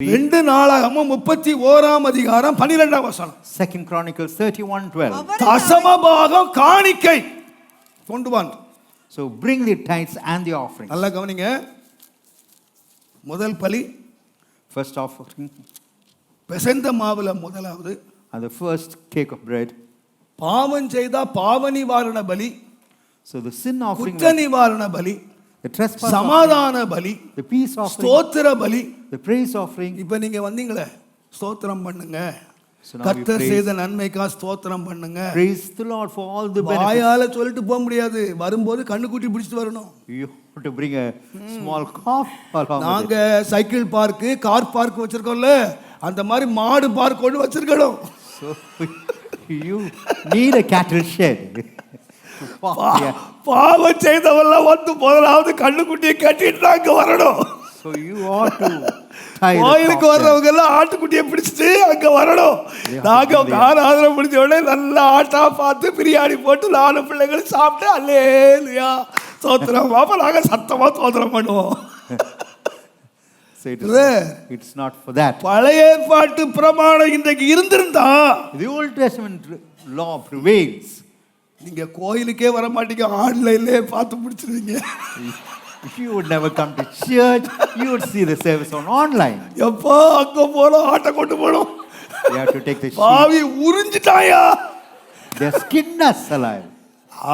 ரெண்டு நாளாகமும் முப்பத்தி ஓராம் அதிகாரம் பன்னிரெண்டாம் வசனம் Second Chronicles 31 12. தசமபாகம் காணிக்கை கொண்டு வாங்க So bring the tithes and the offering. நல்லா கவனிங்க முதல் பலி First offering பிசைந்த மாவுல முதலாவது and the first cake of bread. பாவம் செய்தா பாவ நிவாரண பலி So the sin offering, குற்ற நிவாரண பலி the trespass offering, சமாதான பலி the peace offering, ஸ்தோத்திர பலி the praise offering. இப்ப நீங்க வந்தீங்களே ஸ்தோத்திரம் பண்ணுங்க கர்த்தர் செய்த நன்மைக்கா ஸ்தோத்திரம் பண்ணுங்க praise the Lord for all the benefits. வாயால சொல்லிட்டு போக முடியாது வரும்போது கண்ணுக்குட்டி பிடிச்சிட்டு வரணும் bring a small calf along with நாங்க சைக்கிள் பார்க்கு கார் பார்க் வச்சிருக்கோம்ல அந்த மாதிரி மாடு பார்க் ஒன்று வச்சிருக்கணும் need a cattle shed. Yeah. பாவம் செய்தவெல்லாம் வந்து முதலாவது கண்ணுக்குட்டியை கட்டிட்டு நாங்க வரணும் Ought to tie the கோயிலுக்கு. வர்றவங்க எல்லாம் ஆட்டுக்குட்டியை பிடிச்சிட்டு அங்க வரணும் Yeah, நாங்க yeah. ஆராதனை முடிஞ்ச உடனே நல்லா ஆட்டா பார்த்து பிரியாணி போட்டு நாலு பிள்ளைங்களும் சாப்பிட்டு அல்லேலுயா சோத்திரம் அப்ப நாங்க சத்தமா சோத்திரம் பண்ணுவோம் not for that. பழைய ஏற்பாட்டு பிரமாணம் இன்றைக்கு இருந்திருந்தா The Old Testament law prevails. நீங்க கோயிலுக்கே வர மாட்டீங்க ஆன்லைன்லயே பார்த்து முடிச்சிருவீங்க If you would never come to church, you would see the service on online. எப்போ அங்க போனோம் ஆட்டை கொண்டு You have to take the sheep. பாவி உறிஞ்சிட்டாயா Their skin us alive.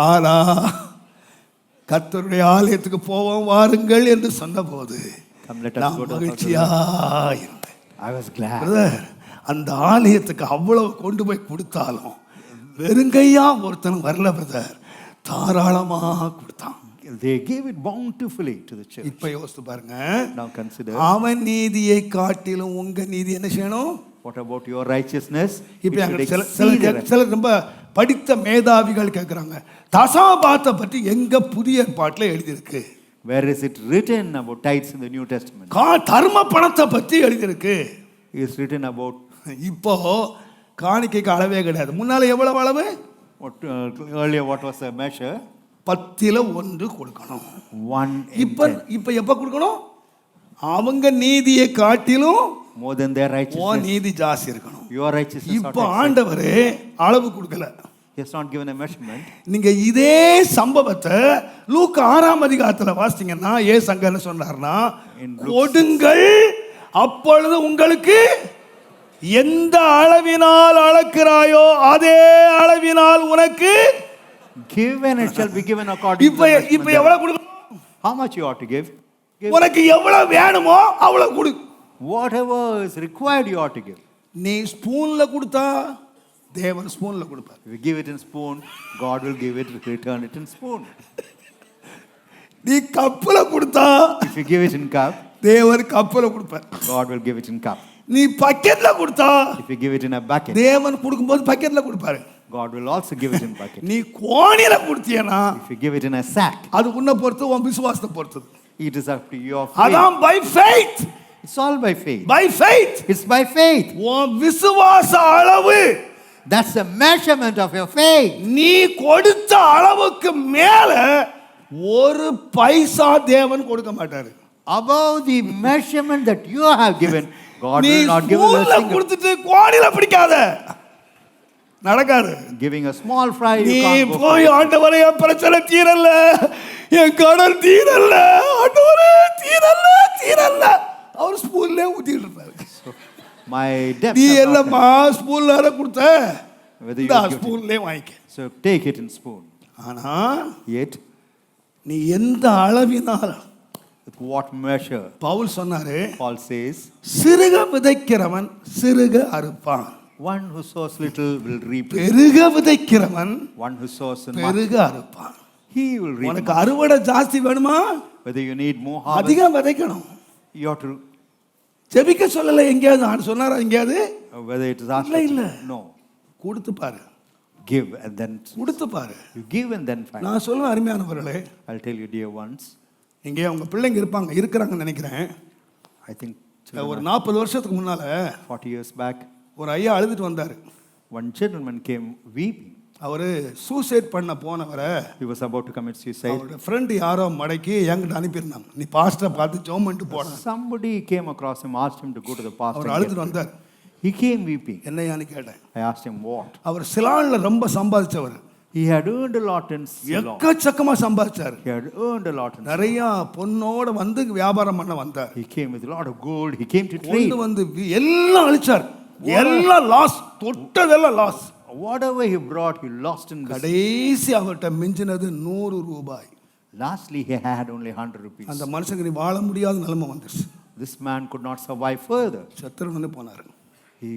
ஆனா கர்த்தருடைய ஆலயத்துக்கு போவோம் வாருங்கள் என்று சொன்னபோது Come, let us நான் go to the house of the மகிழ்ச்சியா Lord. இருந்தேன் I was glad. Brother, அந்த ஆலயத்துக்கு அவ்வளவு கொண்டு போய் கொடுத்தாலும் வெறுங்கையா ஒருத்தன் வரல பிரதர் தாராளமா கொடுத்தான் They gave it bountifully to the church. இப்ப யோசித்து பாருங்க Now consider அவன் நீதியை காட்டிலும் உங்க நீதி என்ன செய்யணும் what about your righteousness? It இப்ப சில சில சிலர் ரொம்ப படித்த மேதாவிகள் கேட்குறாங்க தசாபாத்தை பற்றி எங்க புதிய ஏற்பாட்டில் எழுதியிருக்கு Where is it written about tithes in the New Testament? கா தர்ம பணத்தை பற்றி எழுதியிருக்கு It's written about இப்போ காணிக்கைக்கு அளவே கிடையாது முன்னால எவ்வளவு அளவு what uh, earlier what was the measure? பத்தில ஒன்று கொடுக்கணும் in இப்ப. இப்ப எப்ப கொடுக்கணும் அவங்க நீதியை காட்டிலும் உன் righteousness. நீதி ஜாஸ்தி இருக்கணும் Your righteousness இப்போ ஆண்டவரே அளவு கொடுக்கல has not given a measurement. நீங்க இதே சம்பவத்தை லூக் ஆறாம் அதிகாரத்துல வாசித்தீங்கன்னா ஏ சங்க என்ன சொன்னார்னா கொடுங்கள் அப்பொழுது உங்களுக்கு எந்த அளவினால் அளக்கிறாயோ அதே அளவினால் உனக்கு Give and it shall be given according to இப்ப இப்ப. எவ்வளவு கொடுக்கணும் How much you ought to give? Give உனக்கு எவ்வளவு வேணுமோ அவ்வளவு கொடு whatever is required you ought to give. நீ ஸ்பூன்ல கொடுத்தா தேவன் ஸ்பூன்ல கொடுப்பார் If you give it in spoon, God will give it, return it in spoon. நீ கப்புல கொடுத்தா If you give it in cup, தேவன் கப்புல கொடுப்பார் God will give it in cup. நீ பக்கெட்ல கொடுத்தா If you give it in a bucket, தேவன் கொடுக்கும்போது பக்கெட்ல கொடுப்பாரு God will also give it in bucket. நீ கோணில கொடுத்தியனா If you give it in a sack, அது உன்னை பொறுத்து உன் விசுவாசத்தை பொறுத்தது it is up to your faith. அதான் by faith It's all by faith. By faith It's by faith. உன் விசுவாச அளவு That's the measurement of your faith. நீ கொடுத்த அளவுக்கு மேல ஒரு பைசா தேவன் கொடுக்க மாட்டாரு Above the measurement that you have given, God will not give you a single. கொடுத்துட்டு கோணில பிடிக்காத நடக்காது. Giving a small fry, you நீ can't go for போய். ஆண்டவரே என் பிரச்சனை தீரல்ல என் கடன் தீரல்ல ஆண்டவரே தீரல்ல தீரல்ல அவர் ஸ்பூன்ல ஊத்திட்டு இருப்பாரு My debts நீ என்னம்மா ஸ்பூன்ல கொடுத்த? Whether you வாங்கிக்க. So take it in spoon. ஆனா Yet, நீ எந்த அளவினால் with what measure? பவுல் சொன்னாரு Paul says, சிறுக விதைக்கிறவன் சிறுக அறுப்பான். One who sows little will reap little. பெருக விதைக்கிறவன் sows in much, பெருக அறுப்பான் he will reap உனக்கு. அறுவடை ஜாஸ்தி வேணுமா Whether you need more harvest, அதிகம் விதைக்கணும் you ought to, ஜெபிக்க சொல்லல எங்கேயாவது ஆண்டு சொன்னாரா எங்கேயாவது uh, whether it is asked, இல்ல, இல்ல. no, கொடுத்து பாரு give and then, கொடுத்து பாரு you give and then find. நான் சொல்லுவேன் அருமையானவர்களே I'll tell you, dear ones, இங்கே அவங்க பிள்ளைங்க இருப்பாங்க இருக்கிறாங்கன்னு நினைக்கிறேன் I think ஒரு நாற்பது வருஷத்துக்கு முன்னால 40 years back, ஒரு ஐயா அழுதுட்டு வந்தார் one gentleman came weeping. அவர் சூசைட் பண்ண போனவரை He was about to commit suicide. அவரோட ஃப்ரெண்டு யாரோ மடக்கி என்கிட்ட அனுப்பியிருந்தாங்க நீ பாஸ்டரை பார்த்து ஜோம் பண்ணிட்டு போன Somebody came across him, asked him to go to the pastor. அவர் அழுதுட்டு வந்தார் He came weeping. என்னையான்னு கேட்டேன் I asked him what. அவர் சிலான்ல ரொம்ப சம்பாதிச்சவர் He had earned a lot in. எக்கச்சக்கமா சம்பாதிச்சார் He had earned a lot in நிறைய பொண்ணோட வந்து வியாபாரம் பண்ண வந்தார் He came with a lot of gold. He came to trade. கொண்டு வந்து எல்லாம் அழிச்சார் எல்லாம் லாஸ் தொட்டதெல்லாம் loss Whatever he brought, he lost in. கடைசி அவர்கிட்ட மிஞ்சினது நூறு ரூபாய் Lastly, he had only 100 rupees. அந்த மனுஷனுக்கு நீ வாழ முடியாத நிலைமை வந்துருச்சு This man could not survive further. சத்திரன்னு போனார் He,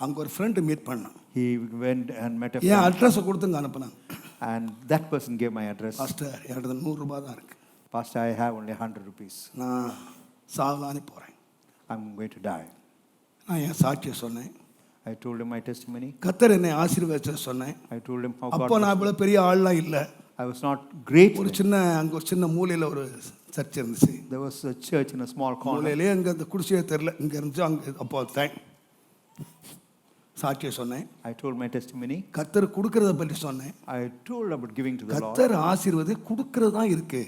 அங்க ஒரு ஃப்ரெண்டு மீட் பண்ணான் he went and met a ஏன் friend. அட்ரஸை கொடுத்துங்க அனுப்புனாங்க And that person gave my address. Pastor என்கிட்ட நூறு ரூபாய் தான் இருக்கு Pastor, I have only 100 rupees. நான் சாவதானே போறேன் I'm going to die. நான் என் சாட்சியை சொன்னேன் told him my testimony. கத்தர் என்னை ஆசீர்வதிச்ச சொன்னேன் I told him how அப்போ. நான் இவ்வளவு பெரிய ஆள்லாம் இல்லை I was not great. ஒரு சின்ன அங்க ஒரு சின்ன மூலையில ஒரு சர்ச் இருந்துச்சு was a church in a small corner. மூலையிலே அங்க அந்த குடிசையே தெரில இங்க இருந்துச்சு அங்க அப்போ தேங்க் சாட்சியை சொன்னேன் I told my testimony. கத்தர் கொடுக்கறத பற்றி சொன்னேன் about giving to the Lord. கத்தர் ஆசீர்வதி கொடுக்கறது தான் இருக்கு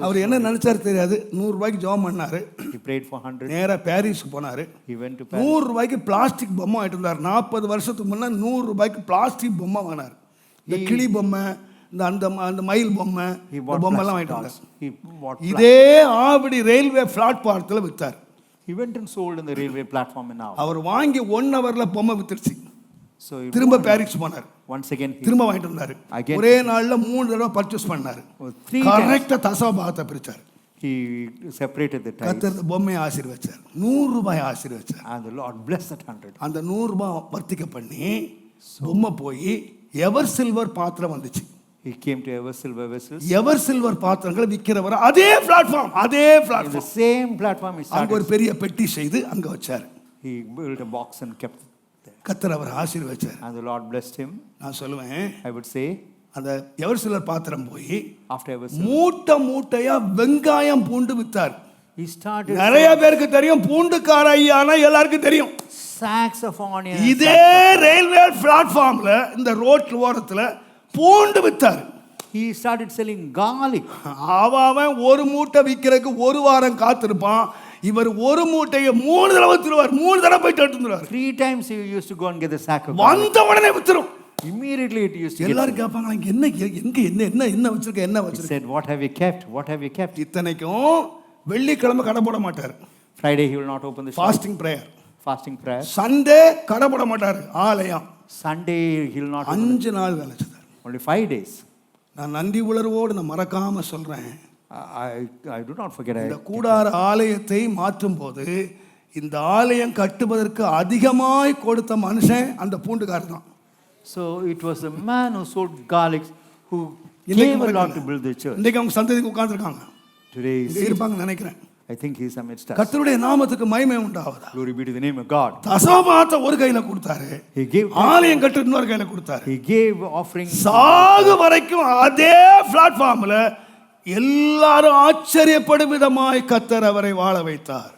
அவர் என்ன நினைச்சாரு தெரியாது. நூறு ரூபாய்க்கு ஜெபம் பண்ணாரு. He prayed for 100. நேரா பாரிஸ்க்கு போனாரு. நூறு ரூபாய்க்கு பிளாஸ்டிக் பொம்மை வாங்கிட்டு இருந்தார் நாற்பது வருஷத்துக்கு முன்னே நூறு ரூபாய்க்கு பிளாஸ்டிக் பொம்மை வாங்கினார். இந்த கிளி பொம்மை இந்த அந்த அந்த மயில் பொம்மை பொம்மைலாம் வாங்கிட்டு. வந்தார். இதே ஆவடி ரயில்வே in now. அவர் வாங்கி ஒன் ஹவர்ல பொம்மை வித்துருச்சு. திரும்ப பாரிஸ் போனார். Once again he திரும்ப வாங்கிட்டு வந்தாரு. ஒரே நாள்ல மூணு தடவை பர்ச்சேஸ் பண்ணாரு. கரெக்டா தசோபாகத்தை பிரிச்சார் separated the tithes கத்தர் இந்த பொம்மையை ஆசீர்வச்சார் நூறு ரூபாய் ஆசீர்வச்சார் and the Lord blessed that hundred. அந்த நூறு ரூபாய் வர்த்திக்க பண்ணி பொம்மை போய் எவர் சில்வர் பாத்திரம் வந்துச்சு He came to ever silver vessels. Ever silver பாத்திரங்களை விற்கிறவர் அதே பிளாட்ஃபார்ம் அதே பிளாட்ஃபார்ம் same platform he அங்க ஒரு. பெரிய பெட்டி செய்து அங்க வச்சார் He built a box and kept. கத்தர் அவர் ஆசீர்வச்சார் And the Lord blessed him. நான் சொல்லுவேன் I would say அந்த எவர் சில்வர் பாத்திரம் போய் after ever. மூட்டை மூட்டையா வெங்காயம் பூண்டு வித்தார் He started நிறைய பேருக்கு தெரியும் பூண்டுக்கார ஐயானா எல்லாருக்கும் தெரியும் sacks of onions. இதே ரயில்வே பிளாட்ஃபார்ம்ல இந்த ரோட் ஓரத்துல பூண்டு வித்தார் He started selling garlic. அவன் ஒரு மூட்டை விற்கிறதுக்கு ஒரு வாரம் காத்திருப்பான் இவர் ஒரு மூட்டையை மூணு தடவை திருவார் மூணு தடவை போயிட்டு எடுத்து வந்துருவார் Three times he used to go and get the sack of garlic. வந்த உடனே வித்துரும் used to get எல்லாரும் கேட்பாங்க என்ன எங்க என்ன என்ன என்ன வச்சிருக்க என்ன வச்சிருக்க said, What have you kept? What have you kept? இத்தனைக்கும் வெள்ளிக்கிழமை கடை போட மாட்டார் he will not open the shop. Fasting prayer Fasting prayer. Sunday கடை போட மாட்டார் ஆலயம் will not open. அஞ்சு நாள் வேலை செய்தார் Only five days. நான் நன்றி உணர்வோடு நான் மறக்காம சொல்றேன் I, I, I do not forget. இந்த I, கூடார ஆலயத்தை மாற்றும் போது இந்த ஆலயம் கட்டுவதற்கு அதிகமாய் கொடுத்த மனுஷன் அந்த பூண்டுக்காரர் தான் who sold garlic who இன்னைக்கு came a lot இருக்காங்க. to build the church. இன்னைக்கு அவங்க சந்ததிக்கு உட்கார்ந்துருக்காங்க is, இருப்பாங்க நினைக்கிறேன் I think he is amidst us. கர்த்தருடைய நாமத்துக்கு மகிமை உண்டாவதா Glory be to the name of God. தசமபாகத்தை ஒரு கையில கொடுத்தாரு He gave ஆலயம் கட்டு இன்னொரு கையில கொடுத்தாரு he gave offering. சாகு வரைக்கும் அதே பிளாட்ஃபார்ம்ல எல்லாரும் ஆச்சரியப்படும் விதமாய் கத்தர் அவரை வாழ வைத்தார்.